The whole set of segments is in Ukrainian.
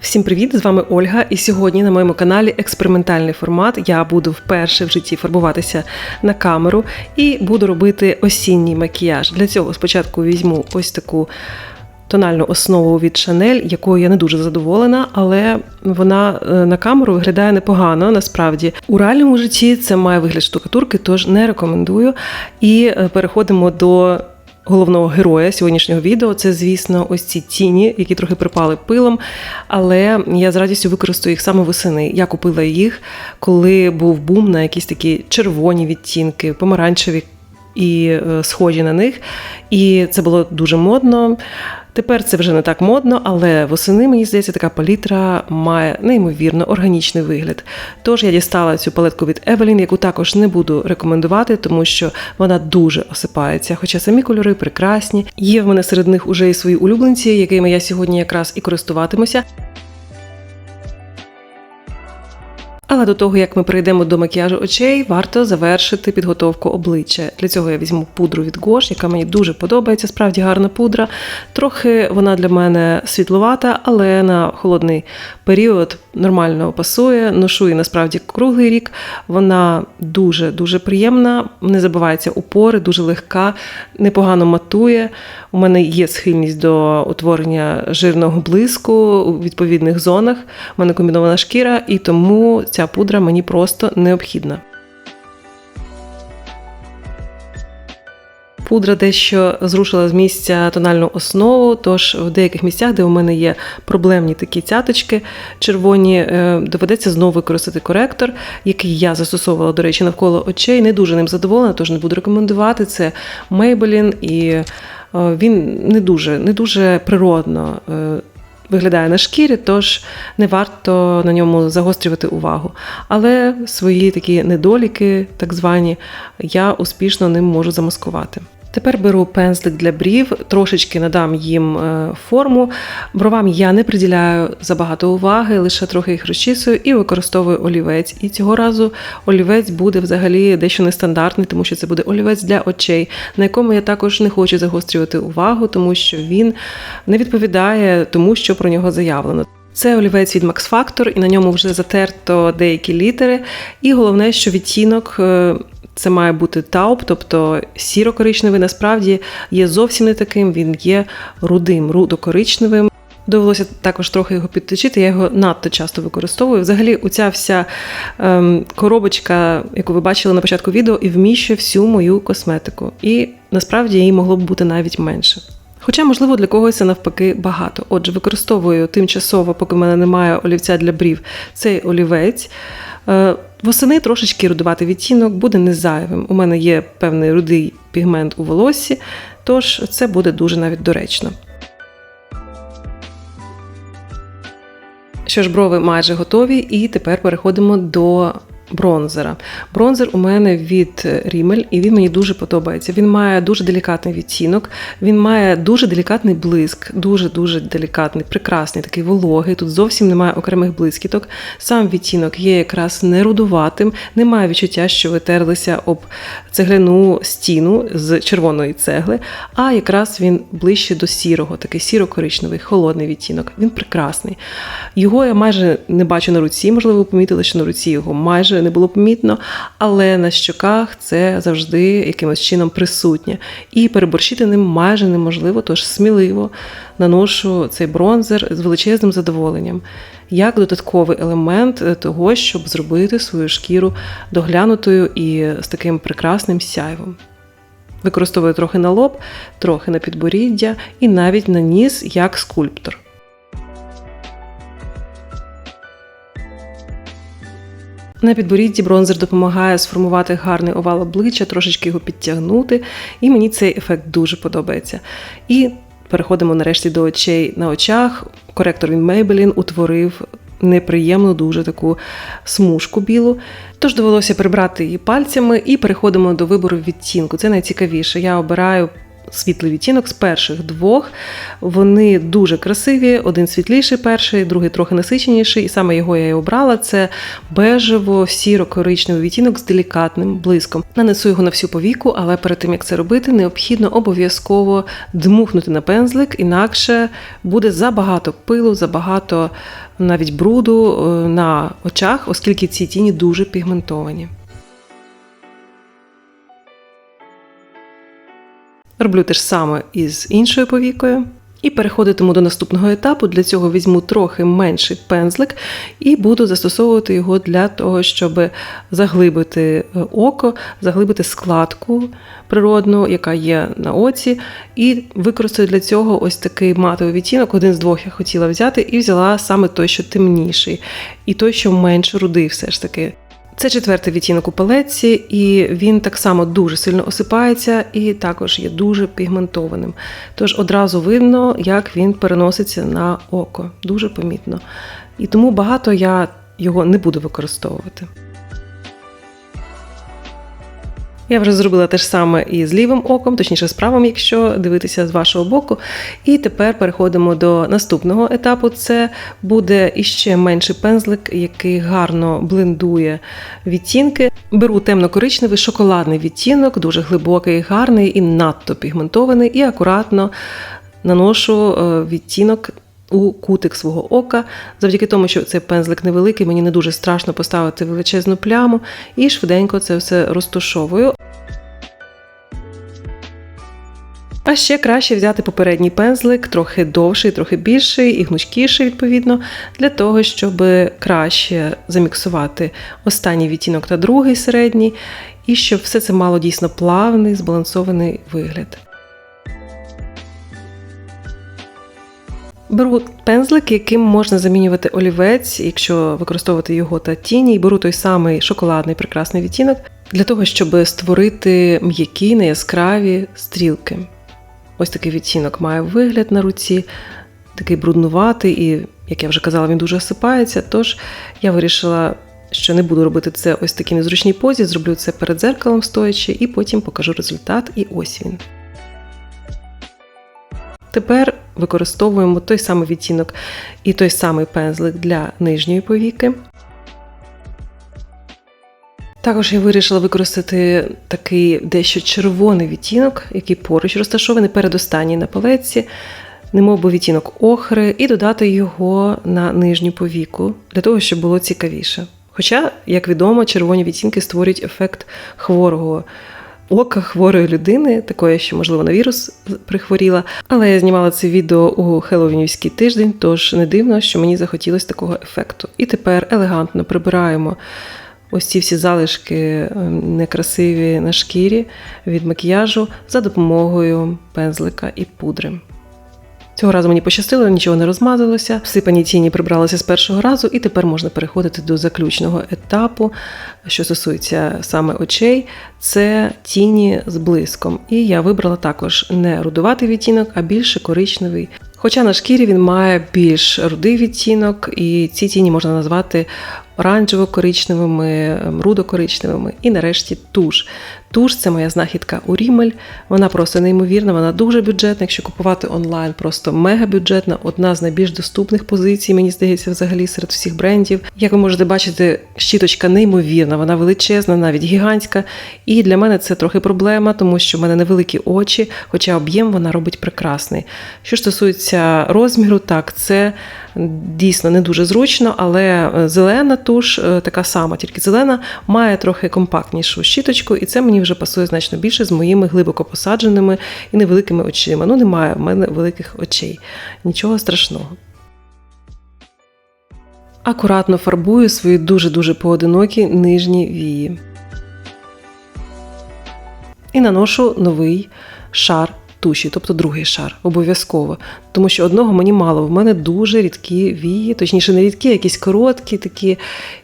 Всім привіт! З вами Ольга. І сьогодні на моєму каналі експериментальний формат. Я буду вперше в житті фарбуватися на камеру і буду робити осінній макіяж. Для цього спочатку візьму ось таку тональну основу від Chanel, якою я не дуже задоволена, але вона е, на камеру виглядає непогано. Насправді у реальному житті це має вигляд штукатурки, тож не рекомендую. І е, переходимо до головного героя сьогоднішнього відео. Це, звісно, ось ці тіні, які трохи припали пилом. Але я з радістю використаю їх саме восени. Я купила їх, коли був бум на якісь такі червоні відтінки, помаранчеві і е, схожі на них. І це було дуже модно. Тепер це вже не так модно, але восени, мені здається, така палітра має неймовірно органічний вигляд. Тож я дістала цю палетку від Evelyn, яку також не буду рекомендувати, тому що вона дуже осипається. Хоча самі кольори прекрасні. Є в мене серед них уже і свої улюбленці, якими я сьогодні якраз і користуватимуся. Але до того, як ми перейдемо до макіяжу очей, варто завершити підготовку обличчя. Для цього я візьму пудру від Gosh, яка мені дуже подобається, справді гарна пудра. Трохи вона для мене світловата, але на холодний період нормально пасує. Ношу її насправді круглий рік. Вона дуже-дуже приємна, не забивається у пори, дуже легка, непогано матує. У мене є схильність до утворення жирного блиску у відповідних зонах. У мене комбінована шкіра, і тому ця пудра мені просто необхідна. Пудра дещо зрушила з місця тональну основу, тож в деяких місцях, де у мене є проблемні такі цяточки червоні, е, доведеться знову використати коректор, який я застосовувала, до речі, навколо очей. Не дуже ним задоволена, тож не буду рекомендувати. Це Maybelline, і е, він не дуже, не дуже природно. Виглядає на шкірі, тож не варто на ньому загострювати увагу. Але свої такі недоліки, так звані, я успішно ним можу замаскувати. Тепер беру пензлик для брів, трошечки надам їм е, форму. Бровам я не приділяю забагато уваги, лише трохи їх розчісую і використовую олівець. І цього разу олівець буде взагалі дещо нестандартний, тому що це буде олівець для очей, на якому я також не хочу загострювати увагу, тому що він не відповідає тому, що про нього заявлено. Це олівець від Max Factor, і на ньому вже затерто деякі літери. І головне, що відтінок. Це має бути тауп, тобто сіро-коричневий, насправді є зовсім не таким, він є рудим, рудо-коричневим. Довелося також трохи його підточити, я його надто часто використовую. Взагалі, оця вся ем, коробочка, яку ви бачили на початку відео, і вміщує всю мою косметику. І насправді її могло б бути навіть менше. Хоча, можливо, для когось це навпаки багато. Отже, використовую тимчасово, поки в мене немає олівця для брів, цей олівець. Е, Восени трошечки рудувати відтінок буде не зайвим. У мене є певний рудий пігмент у волоссі, тож це буде дуже навіть доречно. Що ж, брови майже готові, і тепер переходимо до бронзера. Бронзер у мене від Rimmel, і він мені дуже подобається. Він має дуже делікатний відтінок, він має дуже делікатний блиск, дуже-дуже делікатний, прекрасний, такий вологий. Тут зовсім немає окремих блискіток. Сам відтінок є якраз не рудуватим, немає відчуття, що ви терлися об цегляну стіну з червоної цегли, а якраз він ближче до сірого, такий сіро-коричневий, холодний відтінок. Він прекрасний. Його я майже не бачу на руці, можливо, ви помітили, що на руці його майже не було помітно, але на щоках це завжди якимось чином присутнє. І переборщити ним майже неможливо, тож сміливо наношу цей бронзер з величезним задоволенням, як додатковий елемент того, щоб зробити свою шкіру доглянутою і з таким прекрасним сяйвом. Використовую трохи на лоб, трохи на підборіддя і навіть на ніс як скульптор. На підборідді бронзер допомагає сформувати гарний овал обличчя, трошечки його підтягнути, і мені цей ефект дуже подобається. І переходимо нарешті до очей на очах. Коректор він Maybelline утворив неприємну дуже таку смужку білу. Тож довелося прибрати її пальцями і переходимо до вибору відтінку. Це найцікавіше. Я обираю світлий відтінок з перших двох. Вони дуже красиві, один світліший перший, другий трохи насиченіший, і саме його я і обрала. Це бежево сіро-коричневий відтінок з делікатним блиском. Нанесу його на всю повіку, але перед тим як це робити, необхідно обов'язково дмухнути на пензлик, інакше буде забагато пилу, забагато навіть бруду е, на очах, оскільки ці тіні дуже пігментовані. Роблю те ж саме із іншою повікою. І переходитиму до наступного етапу. Для цього візьму трохи менший пензлик і буду застосовувати його для того, щоб заглибити е, око, заглибити складку природну, яка є на оці. І використаю для цього ось такий матовий відтінок. Один з двох я хотіла взяти, і взяла саме той, що темніший, і той, що менш рудий, все ж таки. Це четвертий відтінок у палетці, і він так само дуже сильно осипається і також є дуже пігментованим. Тож одразу видно, як він переноситься на око. Дуже помітно. І тому багато я його не буду використовувати. Я вже зробила те ж саме і з лівим оком, точніше з правим, якщо дивитися з вашого боку. І тепер переходимо до наступного етапу. Це буде іще менший пензлик, який гарно блендує відтінки. Беру темно-коричневий шоколадний відтінок, дуже глибокий, гарний і надто пігментований, і акуратно наношу е, відтінок. У кутик свого ока, завдяки тому, що цей пензлик невеликий, мені не дуже страшно поставити величезну пляму і швиденько це все розташовую. А ще краще взяти попередній пензлик, трохи довший, трохи більший і гнучкіший, відповідно, для того, щоб краще заміксувати останній відтінок та другий середній, і щоб все це мало дійсно плавний, збалансований вигляд. Беру пензлик, яким можна замінювати олівець, якщо використовувати його та тіні, і беру той самий шоколадний прекрасний відтінок для того, щоб створити м'які, неяскраві стрілки. Ось такий відтінок має вигляд на руці, такий бруднуватий, і, як я вже казала, він дуже осипається. Тож я вирішила, що не буду робити це ось такій незручній позі, зроблю це перед зеркалом стоячи, і потім покажу результат, і ось він. Тепер використовуємо той самий відтінок і той самий пензлик для нижньої повіки. Також я вирішила використати такий дещо червоний відтінок, який поруч розташований передостанній на палеці, немов би відтінок охри, і додати його на нижню повіку, для того, щоб було цікавіше. Хоча, як відомо, червоні відтінки створюють ефект хворого ока хворої людини, такої, що, можливо, на вірус прихворіла. Але я знімала це відео у Хеллоуінівський тиждень, тож не дивно, що мені захотілося такого ефекту. І тепер елегантно прибираємо ось ці всі залишки ем, некрасиві на шкірі від макіяжу за допомогою пензлика і пудри. Цього разу мені пощастило, нічого не розмазалося, всипані тіні прибралися з першого разу, і тепер можна переходити до заключного етапу, що стосується саме очей, це тіні з блиском. І я вибрала також не рудуватий відтінок, а більше коричневий. Хоча на шкірі він має більш рудий відтінок, і ці тіні можна назвати оранжево-коричневими, рудо-коричневими і нарешті туш. Туш це моя знахідка у Рімель. Вона просто неймовірна, вона дуже бюджетна. Якщо купувати онлайн, просто мега бюджетна, одна з найбільш доступних позицій, мені здається, взагалі серед всіх брендів. Як ви можете бачити, щіточка неймовірна, вона величезна, навіть гігантська. І для мене це трохи проблема, тому що в мене невеликі очі, хоча об'єм вона робить прекрасний. Що стосується розміру, так це дійсно не дуже зручно, але зелена туш, е, така сама, тільки зелена, має трохи компактнішу щіточку, і це мені вже пасує значно більше з моїми глибоко посадженими і невеликими очима. Ну, немає в мене великих очей. Нічого страшного. Акуратно фарбую свої дуже-дуже поодинокі нижні вії. І наношу новий шар туші, тобто другий шар, обов'язково. Тому що одного мені мало. В мене дуже рідкі вії, точніше, не рідкі, а якісь короткі, такі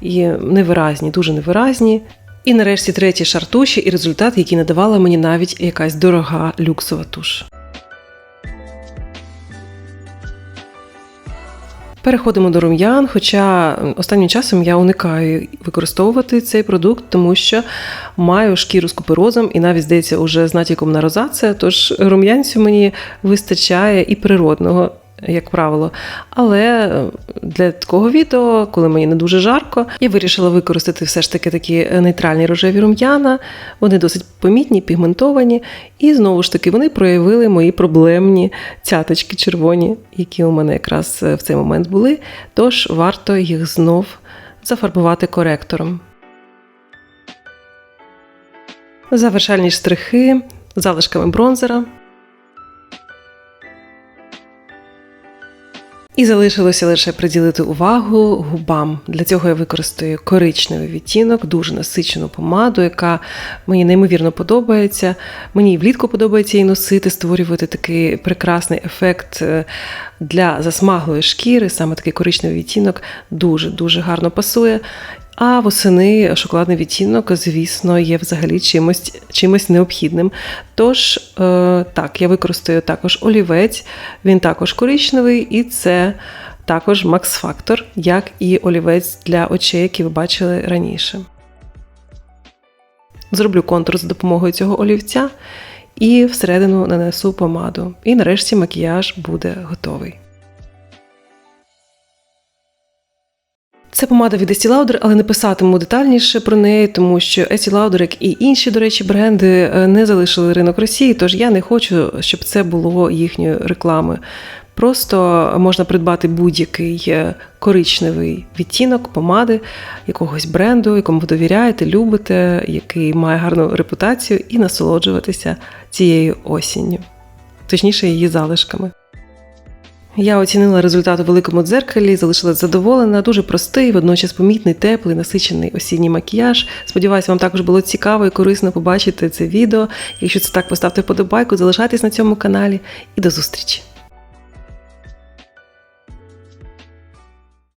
і невиразні, дуже невиразні. І нарешті третій шар туші, і результат, який не давала мені навіть якась дорога люксова туш. Переходимо до рум'ян, хоча останнім часом я уникаю використовувати цей продукт, тому що маю шкіру з куперозом і навіть здається уже з натяком на розація, тож рум'янцю мені вистачає і природного. Як правило, але для такого відео, коли мені не дуже жарко, я вирішила використати все ж таки такі нейтральні рожеві рум'яна. Вони досить помітні, пігментовані, і знову ж таки вони проявили мої проблемні цяточки червоні, які у мене якраз в цей момент були. Тож варто їх знов зафарбувати коректором. Завершальні штрихи залишками бронзера. І залишилося лише приділити увагу губам. Для цього я використаю коричневий відтінок, дуже насичену помаду, яка мені неймовірно подобається. Мені і влітку подобається її носити, створювати такий прекрасний ефект е, для засмаглої шкіри. Саме такий коричневий відтінок дуже-дуже гарно пасує. А восени шоколадний відтінок, звісно, є взагалі чимось чимось необхідним. Тож, е, так, я використаю також олівець, він також коричневий, і це також Max Factor, як і олівець для очей, який ви бачили раніше. Зроблю контур за допомогою цього олівця і всередину нанесу помаду. І нарешті макіяж буде готовий. Це помада від Estee Lauder, але не писатиму детальніше про неї, тому що Estee Lauder, як і інші, до речі, бренди не залишили ринок Росії, тож я не хочу, щоб це було їхньою рекламою. Просто можна придбати будь-який коричневий відтінок помади якогось бренду, якому ви довіряєте, любите, який має гарну репутацію, і насолоджуватися цією осінню, точніше, її залишками. Я оцінила результат у великому дзеркалі, залишилась задоволена. Дуже простий, водночас помітний, теплий, насичений осінній макіяж. Сподіваюся, вам також було цікаво і корисно побачити це відео. Якщо це так, поставте вподобайку, залишайтесь на цьому каналі і до зустрічі!